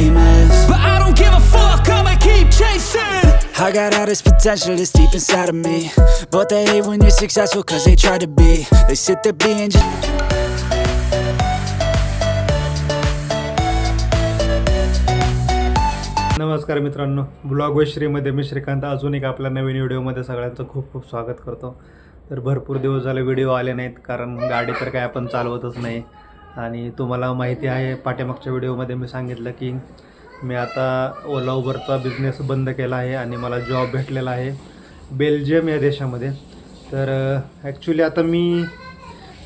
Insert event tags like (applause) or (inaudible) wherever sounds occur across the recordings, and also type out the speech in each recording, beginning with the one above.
famous But I don't give a fuck, I'ma keep chasing I got all this potential that's deep inside of me But they hate when you're successful cause they try to be They sit there being just नमस्कार मित्रांनो blog वश्रीमध्ये मी श्रीकांत अजून एक आपल्या नवीन व्हिडिओमध्ये सगळ्यांचं खूप खूप स्वागत करतो तर भरपूर दिवस झाले व्हिडिओ आले नाहीत कारण गाडी तर काय आपण चालवतच नाही आणि तुम्हाला माहिती आहे पाठीमागच्या व्हिडिओमध्ये मी सांगितलं की मी आता ओला उबरचा बिझनेस बंद केला आहे आणि मला जॉब भेटलेला आहे बेल्जियम या देशामध्ये. तर ॲक्च्युली आता मी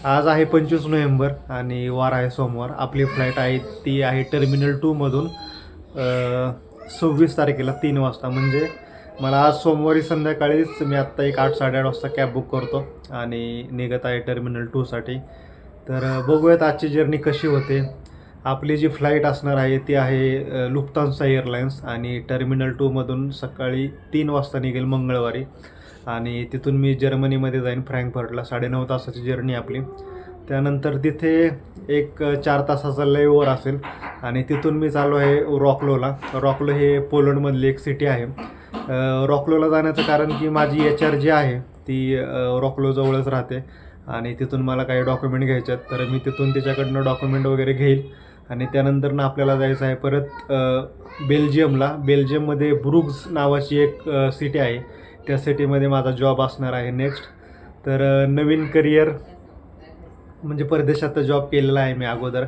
आज आहे पंचवीस नोव्हेंबर आणि वार आहे सोमवार. आपली फ्लाईट आहे ती आहे टर्मिनल टूमधून सव्वीस तारखेला तीन वाजता. म्हणजे मला आज सोमवारी संध्याकाळीच मी आत्ता एक आठ साडेआठ वाजता कॅब बुक करतो आणि निघत आहे टर्मिनल टूसाठी तर बघूयात आजची जर्नी कशी होते. आपली जी फ्लाईट असणार आहे ती आहे लुप्तांसा एअरलाईन्स आणि टर्मिनल टूमधून सकाळी तीन वाजता निघेल मंगळवारी. आणि तिथून मी जर्मनीमध्ये जाईन फ्रँकफर्टला. साडेनऊ तासाची जर्नी आपली. त्यानंतर तिथे एक चार तासाचा लेओवर असेल. आणि तिथून मी चालू आहे रॉकलोला. रॉकलो हे पोलंडमधली एक सिटी आहे. रॉकलोला जाण्याचं कारण की माझी एच आर जी आहे ती रॉकलोजवळच राहते. आणि तिथून मला काही डॉक्युमेंट घ्यायचे आहेत. तर मी तिथून त्याच्याकडनं डॉक्युमेंट वगैरे घेईल. आणि त्यानंतर ना आपल्याला जायचं आहे परत बेल्जियमला. बेल्जियममध्ये ब्रुग्स नावाची एक सिटी आहे. त्या सिटीमध्ये माझा जॉब असणार आहे नेक्स्ट तर नवीन करिअर म्हणजे परदेशात तर जॉब केलेला आहे मी अगोदर.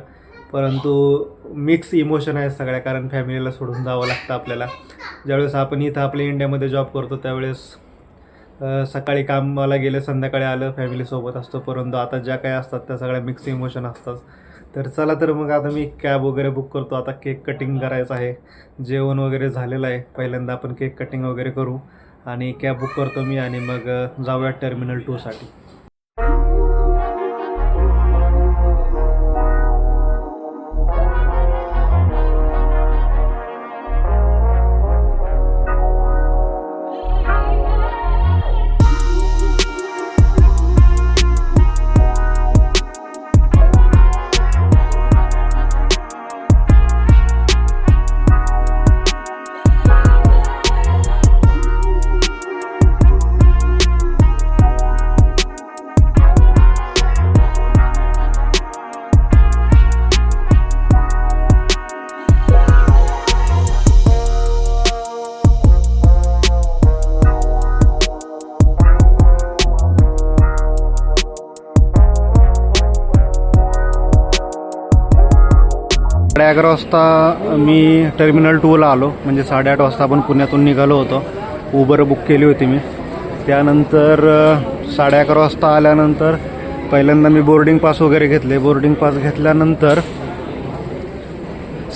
परंतु मिक्स इमोशन आहे सगळ्या कारण फॅमिलीला सोडून जावं लागतं आपल्याला. ज्यावेळेस आपण इथं आपल्या इंडियामध्ये जॉब करतो त्यावेळेस सकाळी कामाला गेलं संध्याकाळी आलं फॅमिलीसोबत असतो परंतु आता ज्या काही असतात त्या सगळ्या मिक्स इमोशन असतात. तर चला तर मग आता मी कॅब वगैरे बुक करतो. आता केक कटिंग करायचं आहे. जेवण वगैरे झालेलं आहे. पहिल्यांदा आपण केक कटिंग वगैरे करू. आणि कॅब बुक करतो मी आणि मग जाऊया टर्मिनल टूसाठी अकरा वाजता मी टर्मिनल टूला आलो. म्हणजे साडेआठ वाजता आपण पुण्यातून निघालो होतो. उबर बुक केली होती मी. त्यानंतर साडे अकरा वाजता आल्यानंतर पहिल्यांदा मी बोर्डिंग पास वगैरे घेतले. बोर्डिंग पास घेतल्यानंतर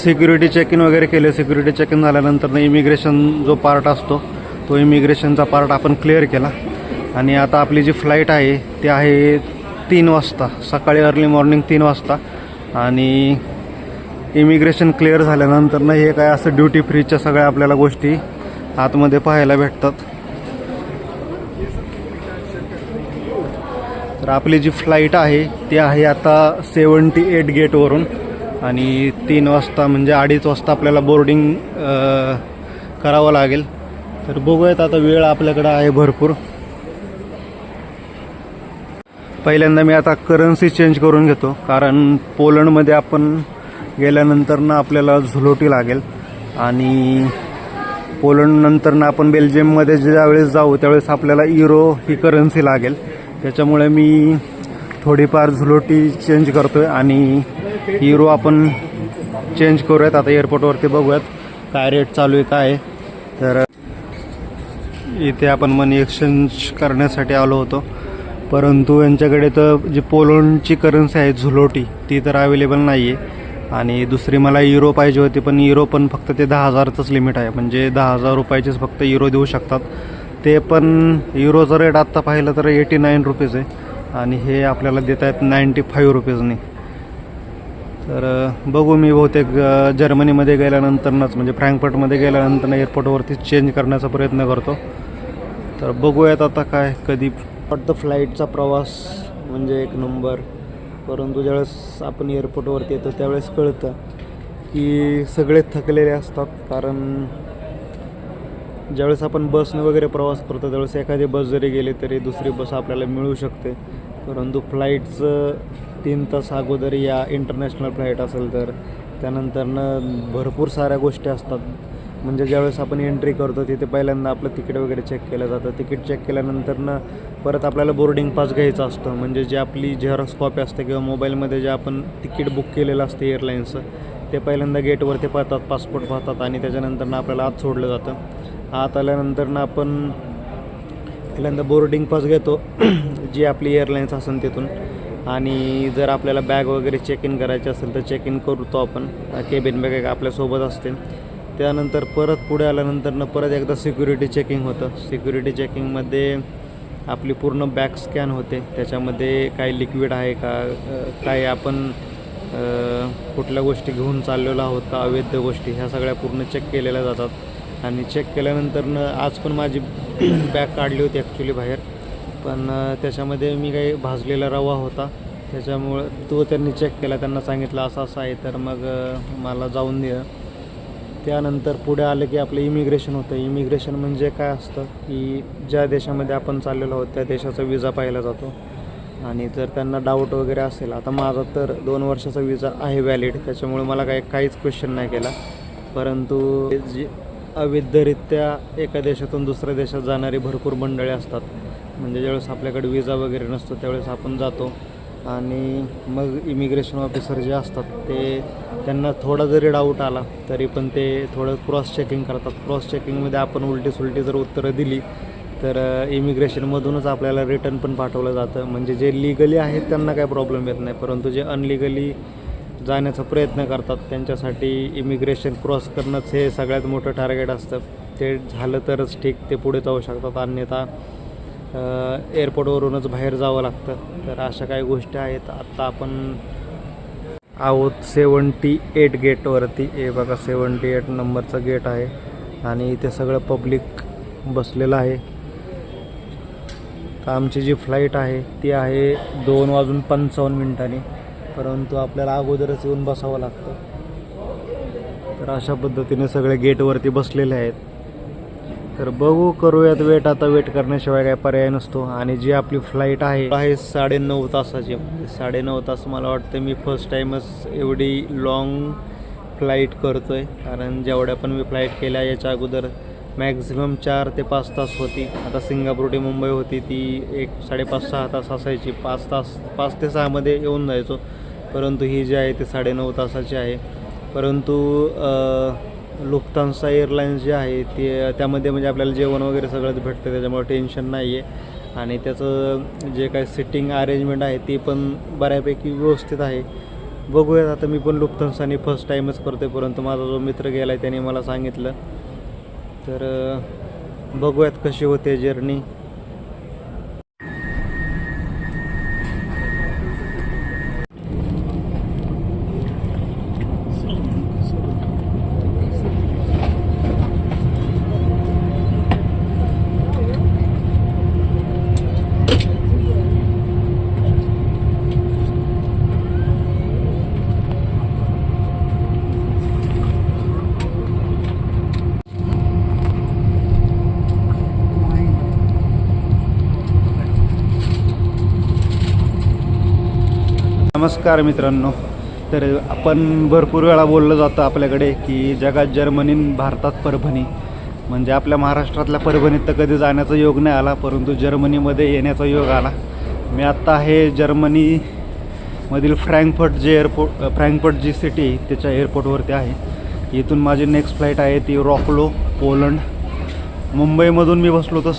सिक्युरिटी चेक इन वगैरे केले. सिक्युरिटी चेक इन झाल्यानंतर इमिग्रेशन जो पार्ट असतो तो इमिग्रेशनचा पार्ट आपण क्लिअर केला. आणि आता आपली जी फ्लाईट आहे ती आहे तीन वाजता. सकाळी अर्ली मॉर्निंग तीन वाजता. आणि इमिग्रेशन क्लिअर झाल्यानंतर ना हे काय असं ड्युटी फ्रीच्या सगळ्या आपल्याला गोष्टी आतमध्ये पाहायला भेटतात. तर आपली जी फ्लाईट आहे ती आहे आता सेवन्टी एट गेटवरून आणि तीन वाजता म्हणजे अडीच वाजता आपल्याला बोर्डिंग करावं लागेल. तर बघूयात आता वेळ आपल्याकडं आहे भरपूर. पहिल्यांदा मी आता करन्सी चेंज करून घेतो कारण पोलंडमध्ये आपण गेल्यानंतर ना आपल्याला झुलोटी लागेल. आणि पोलंडनंतर ना आपण बेल्जियममध्ये ज्यावेळेस जाऊ त्यावेळेस आपल्याला युरो ही करन्सी लागेल. त्याच्यामुळे मी थोडीफार झुलोटी चेंज करतो आहे आणि युरो आपण चेंज करूयात. आता एअरपोर्टवरती बघूयात काय रेट चालू आहे काय आहे. तर इथे आपण मनी एक्सचेंज करण्यासाठी आलो होतो. परंतु यांच्याकडे तर जी पोलंडची करन्सी आहे झुलोटी ती तर अवेलेबल नाही आहे आणि दुसरी मला युरो पाहिजे होती पण इरो पण फक्त ते दहा हजारचंच लिमिट आहे. म्हणजे दहा हजार रुपयाचेच फक्त इरो देऊ शकतात. ते पण इरोचं रेट आत्ता पाहिलं तर एटी नाईन रुपीज आहे. आणि हे आपल्याला देत आहेत नाईंटी फाईव्ह रुपीजनी तर बघू मी बहुतेक जर्मनीमध्ये गेल्यानंतरनंच म्हणजे फ्रँकफर्टमध्ये गेल्यानंतर एअरपोर्टवरती चेंज करण्याचा प्रयत्न करतो. तर बघूयात आता काय कधी. वाटतं फ्लाईटचा प्रवास म्हणजे एक नंबर परंतु ज्यावेळेस आपण एअरपोर्टवरती येतो त्यावेळेस कळतं की सगळे थकलेले असतात. कारण ज्यावेळेस आपण बसनं वगैरे प्रवास करतो त्यावेळेस एखादी बस जरी गेली तरी दुसरी बस आपल्याला मिळू शकते. परंतु फ्लाईटचं तीन तास अगोदर या इंटरनॅशनल फ्लाईट असेल तर त्यानंतरनं भरपूर साऱ्या गोष्टी असतात. म्हणजे ज्यावेळेस आपण एंट्री करतो तिथे पहिल्यांदा आपलं तिकीट वगैरे चेक केलं जातं. तिकीट चेक केल्यानंतरनं परत आपल्याला बोर्डिंग पास घ्यायचा असतो. म्हणजे जे आपली झेरॉक्स कॉपी असते किंवा मोबाईलमध्ये जे आपण तिकीट बुक केलेलं असतं एअरलाईन्सचं ते पहिल्यांदा गेटवरती पाहतात पासपोर्ट पाहतात आणि त्याच्यानंतरनं आपल्याला आत सोडलं जातं. आत आल्यानंतरनं आपण पहिल्यांदा बोर्डिंग पास घेतो (clears throat) जी आपली एअरलाईन्स असेल तिथून. आणि जर आपल्याला बॅग वगैरे चेक इन करायची असेल तर चेक इन करतो आपण. केबिन बॅग आपल्यासोबत असते. त्यानंतर परत पुढे आल्यानंतरनं परत एकदा सिक्युरिटी चेकिंग होतं. सिक्युरिटी चेकिंगमध्ये आपली पूर्ण बॅक स्कॅन होते. त्याच्यामध्ये काही लिक्विड आहे का काही आपण कुठल्या गोष्टी घेऊन चाललेलो आहोत का अवैध गोष्टी ह्या सगळ्या पूर्ण चेक केलेल्या जातात. आणि चेक केल्यानंतरनं आज पण माझी (clears throat) बॅग काढली होती ॲक्च्युली बाहेर. पण त्याच्यामध्ये मी काही भाजलेला रवा होता. त्याच्यामुळं तो त्यांनी चेक केला. त्यांना सांगितलं असं असं आहे. तर मग मला जाऊन दिलं. त्यानंतर पुढे आलं की आपलं इमिग्रेशन होतं. इमिग्रेशन म्हणजे काय असतं की ज्या देशामध्ये आपण चाललेलो आहोत त्या देशाचा विजा पाहिला जातो. आणि जर त्यांना डाऊट वगैरे असेल आता माझा तर दोन वर्षाचा विजा आहे व्हॅलिड त्याच्यामुळे मला काही काहीच क्वेश्चन नाही केला. परंतु जी अवैधरित्या एका देशातून दुसऱ्या देशात जाणारी भरपूर मंडळी असतात. म्हणजे ज्यावेळेस आपल्याकडे विजा वगैरे नसतो त्यावेळेस आपण जातो. आणि मग इमिग्रेशन ऑफिसर जे असतात ते त्यांना थोडा जरी डाऊट आला तरी पण ते थोडं क्रॉस चेकिंग करतात. क्रॉस चेकिंगमध्ये आपण उलटी सुलटी जर उत्तरं दिली तर इमिग्रेशनमधूनच आपल्याला रिटर्न पण पाठवलं जातं. म्हणजे जे लिगली आहेत त्यांना काही प्रॉब्लेम येत नाही. परंतु जे अनलिगली जाण्याचा प्रयत्न करतात त्यांच्यासाठी इमिग्रेशन क्रॉस करणंच हे सगळ्यात मोठं टार्गेट असतं. ते झालं तरच ठीक ते पुढे जाऊ शकतात. अन्यथा एअरपोर्टवरूनच बाहेर जावं लागतं. तर अशा काही गोष्टी आहेत. आत्ता आपण आहोत सेवन्टी एट गेटवरती. हे बघा सेवन्टी एट नंबरचं गेट आहे. आणि इथे सगळं पब्लिक बसलेलं आहे. तर आमची जी फ्लाईट आहे ती आहे दोन वाजून पंचावन्न मिनिटांनी. परंतु आपल्याला अगोदरच येऊन बसावं लागतं. तर अशा पद्धतीने सगळे गेटवरती बसलेले आहेत. तर बघू करूयात वेट. आता वेट करण्याशिवाय काय पर्याय नसतो. आणि जी आपली फ्लाईट आहे आहे साडेनऊ तासाची. साडेनऊ तास मला वाटतं मी फर्स्ट टाईमच एवढी लाँग फ्लाईट करतो आहे कारण जेवढ्या पण मी फ्लाईट केल्या याच्या अगोदर मॅक्झिमम चार ते पाच तास होती. आता सिंगापूर ते मुंबई होती ती एक साडेपाच सहा तास असायची. पाच तास पाच ते सहामध्ये येऊन जायचो. परंतु ही जी आहे ती साडेनऊ तासाची आहे. परंतु लुफ्तांसा एअरलाईन्स जे आहे ते त्यामध्ये म्हणजे आपल्याला जेवण वगैरे सगळंच भेटतं त्याच्यामुळे टेन्शन नाही आहे आणि त्याचं जे काय सिटिंग अरेंजमेंट आहे ती पण बऱ्यापैकी व्यवस्थित आहे. बघूयात आता मी पण लुप्तांसाने फर्स्ट टाईमच करतो आहे परंतु माझा जो मित्र गेला आहे त्याने मला सांगितलं. तर बघूयात कशी होते जर्नी नमस्कार मित्रांनो. तर आपण भरपूर वेळा बोललं जातं आपल्याकडे की जगात जर्मनीन भारतात परभणी. म्हणजे आपल्या महाराष्ट्रातल्या परभणीत तर कधी जाण्याचा योग नाही आला परंतु जर्मनीमध्ये येण्याचा योग आला. मी आत्ता आहे जर्मनीमधील फ्रँकफर्ट जे एअरपोर्ट फ्रँकफर्ट जी सिटी त्याच्या एअरपोर्टवरती आहे. इथून माझी नेक्स्ट फ्लाईट आहे ती रॉकलो पोलंड. मुंबईमधून मी बसलो तर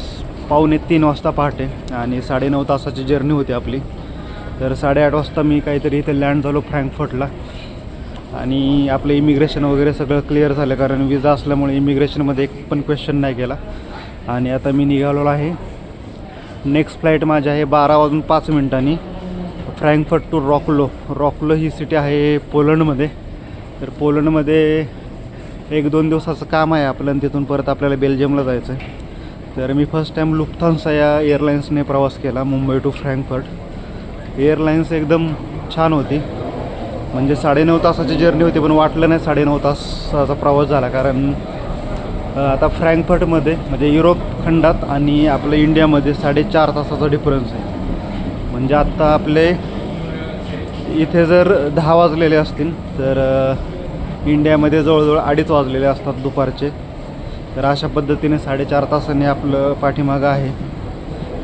पावणे तीन वाजता पहाटे आणि साडेनऊ तासाची जर्नी होती आपली. तर साडेआठ वाजता मी काहीतरी इथे लँड झालो फ्रँकफर्टला. आणि आपलं इमिग्रेशन वगैरे सगळं क्लिअर झालं कारण विजा असल्यामुळे इमिग्रेशनमध्ये एक पण क्वेश्चन नाही गेला. आणि आता मी निघालो आहे. नेक्स्ट फ्लाईट माझी आहे बारा वाजून पाच मिनिटांनी. Frankfurt to Wroclaw. रॉकलो ही सिटी आहे पोलंडमध्ये. तर पोलंडमध्ये एक दोन दिवसाचं काम आहे आपलं आणि तिथून परत आपल्याला बेल्जियमला जायचं आहे. तर मी फर्स्ट टाईम लुप्थान्सा या एअरलाईन्सने प्रवास केला मुंबई टू फ्रँकफर्ट. एअरलाईन्स एकदम छान होती. म्हणजे साडेनऊ तासाची जर्नी होती पण वाटलं नाही साडेनऊ तासाचा प्रवास झाला. कारण आता फ्रँकफर्टमध्ये म्हणजे युरोप खंडात आणि आपल्या इंडियामध्ये साडेचार तासाचा डिफरन्स आहे. म्हणजे आत्ता आपले इथे जर दहा वाजलेले असतील तर इंडियामध्ये जवळजवळ अडीच वाजलेले असतात दुपारचे. तर अशा पद्धतीने साडेचार तासांनी आपलं पाठीमागं आहे.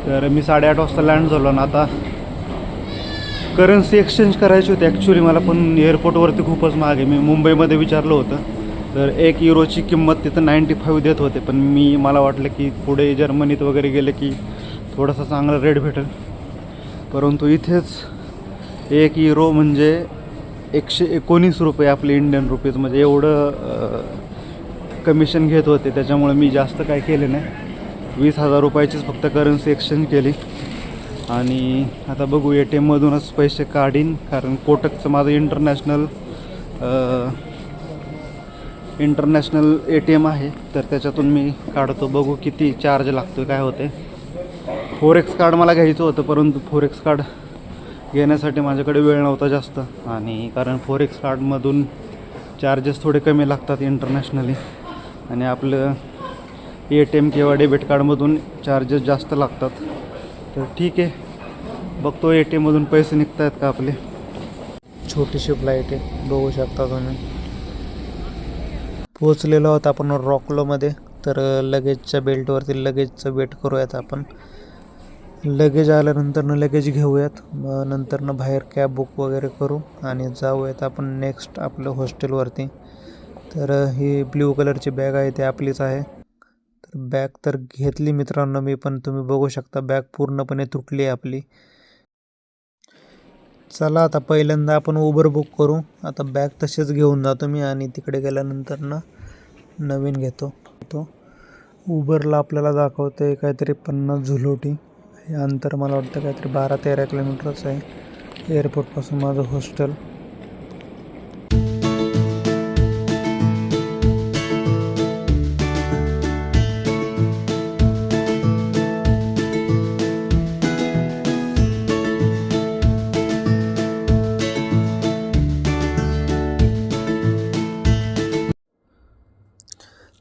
तर मी साडेआठ वाजता लँड झालो ना आता करन्सी एक्सचेंज करायची होती. ॲक्च्युली मला पण एअरपोर्टवरती खूपच महाग आहे मी मुंबईमध्ये विचारलं होतं. तर एक युरोची किंमत तिथं नाईंटी फाईव्ह देत होते. पण मी मला वाटलं की पुढे जर्मनीत वगैरे गेले की थोडासा चांगला रेट भेटेल. परंतु इथेच एक युरो म्हणजे एकशे एकोणीस रुपये आपले इंडियन रुपीज म्हणजे एवढं कमिशन घेत होते. त्याच्यामुळे मी जास्त काय केले नाही. वीस हजार रुपयाचीच फक्त करन्सी एक्सचेंज केली. आणि आता बघू ए टी एममधूनच पैसे काढीन कारण कोटकचं माझं international international A T M आहे. तर त्याच्यातून मी काढतो. बघू किती चार्ज लागतो काय होते फोरेक्स कार्ड मला घ्यायचं होतं परंतु फोरेक्स कार्ड घेण्यासाठी माझ्याकडे वेळ नव्हता जास्त. आणि कारण फोरेक्स कार्डमधून चार्जेस थोडे कमी लागतात इंटरनॅशनली आणि आपलं ए टी एम किंवा डेबिट कार्डमधून चार्जेस जास्त लागतात. तर ठीक आहे. बघतो ए टी एममधून पैसे निघत आहेत का आपले. छोटीशी फ्लाईट आहे. बघू शकता तुम्ही. पोचलेलो आहोत आपण रॉकलोमध्ये. तर लगेजच्या बेल्टवरती लगेजचं वेट करूयात आपण. लगेज आल्यानंतरनं लगेज घेऊयात. मग नंतरनं बाहेर कॅब बुक वगैरे करू आणि जाऊयात आपण नेक्स्ट आपलं हॉस्टेलवरती. तर ही ब्ल्यू कलरची बॅग आहे ती आपलीच आहे. तर बॅग तर घेतली मित्रांनो मी पण तुम्ही बघू शकता बॅग पूर्णपणे तुटली आहे आपली. चला आता पहिल्यांदा आपण उबर बुक करू. आता बॅग तसेच घेऊन जातो मी आणि तिकडे गेल्यानंतर ना नवीन घेतो. तो उबरला आपल्याला दाखवतं आहे काहीतरी पन्नास झुलोटी. हे अंतर मला वाटतं काहीतरी बारा तेरा किलोमीटरचं आहे. एअरपोर्टपासून माझं हॉस्टेल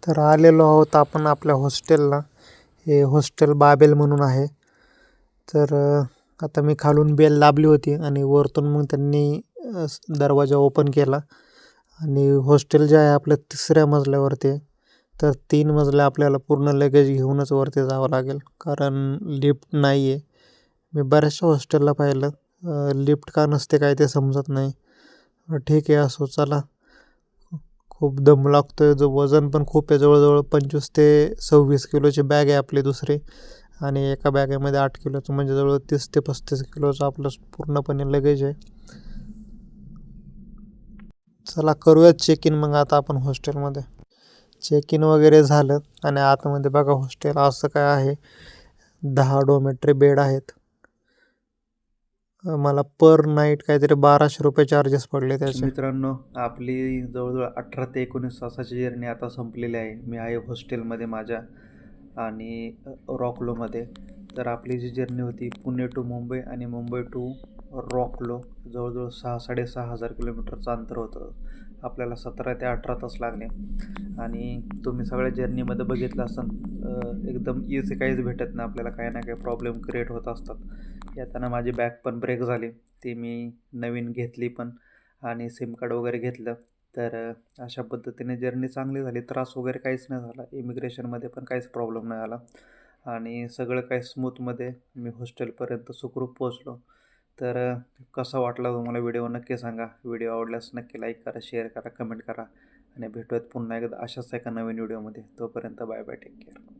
तर आलेलो आहोत आपण आपल्या हॉस्टेलला. हे हॉस्टेल बाबेल म्हणून आहे. तर आता मी खालून बेल लाभली होती आणि वरतून मग त्यांनी दरवाजा ओपन केला. आणि हॉस्टेल जे आहे आपल्या तिसऱ्या मजल्यावरती आहे. तर तीन मजले आपल्याला पूर्ण लगेज घेऊनच वरती जावं लागेल. कारण लिफ्ट नाही आहे मी बऱ्याचशा हॉस्टेलला पाहिलं. लिफ्ट का नसते काय ते समजत नाही. ठीक आहे असो चला. खूप दम लागतो आहे जो वजन पण खूप आहे जवळजवळ पंचवीस ते सव्वीस किलोची बॅग आहे आपली दुसरी. आणि एका बॅगेमध्ये आठ किलोचं म्हणजे जवळ तीस ते पस्तीस किलोचं आपलं पूर्णपणे लगेज आहे. चला करूयात चेक इन मग आता आपण हॉस्टेलमध्ये. चेक इन वगैरे झालं आणि आतमध्ये बघा हॉस्टेल असं काय आहे. दहा डोमेट्री बेड आहेत. मला पर नाईट काहीतरी बाराशे रुपये चार्जेस पडले त्याचे. मित्रांनो आपली जवळजवळ अठरा ते एकोणीस तासाची जर्नी आता संपलेली आहे. मी आहे हॉस्टेलमध्ये माझ्या आणि रॉकलोमध्ये तर आपली जी जर्नी होती पुणे टू मुंबई आणि मुंबई टू रॉकलो जवळजवळ सहा साडेसहा हजार किलोमीटरचं अंतर होतं. आपल्याला सतरा ते अठरा तास लागले. आणि तुम्ही सगळ्या जर्नीमध्ये बघितलं असाल एकदम इझी काहीच भेटत नाही आपल्याला काही ना काही प्रॉब्लेम क्रिएट होत असतात. येताना माझी बॅग पण ब्रेक झाली. ती मी नवीन घेतली पण आणि सिम कार्ड वगैरे घेतलं. तर अशा पद्धतीने जर्नी चांगली झाली. त्रास वगैरे काहीच नाही झाला. इमिग्रेशनमध्ये पण काहीच प्रॉब्लेम नाही आला. आणि सगळं काही स्मूथमध्ये मी हॉस्टेलपर्यंत सुखरूप पोहोचलो. तर कसा वाटला तुम्हाला व्हिडिओ? नक्की सांगा. व्हिडिओ आवडल्यास नक्की लाईक करा शेअर करा कमेंट करा आणि भेटूयात पुन्हा एकदा अशाच एका नवीन व्हिडिओमध्ये. तोपर्यंत बाय बाय टेक केअर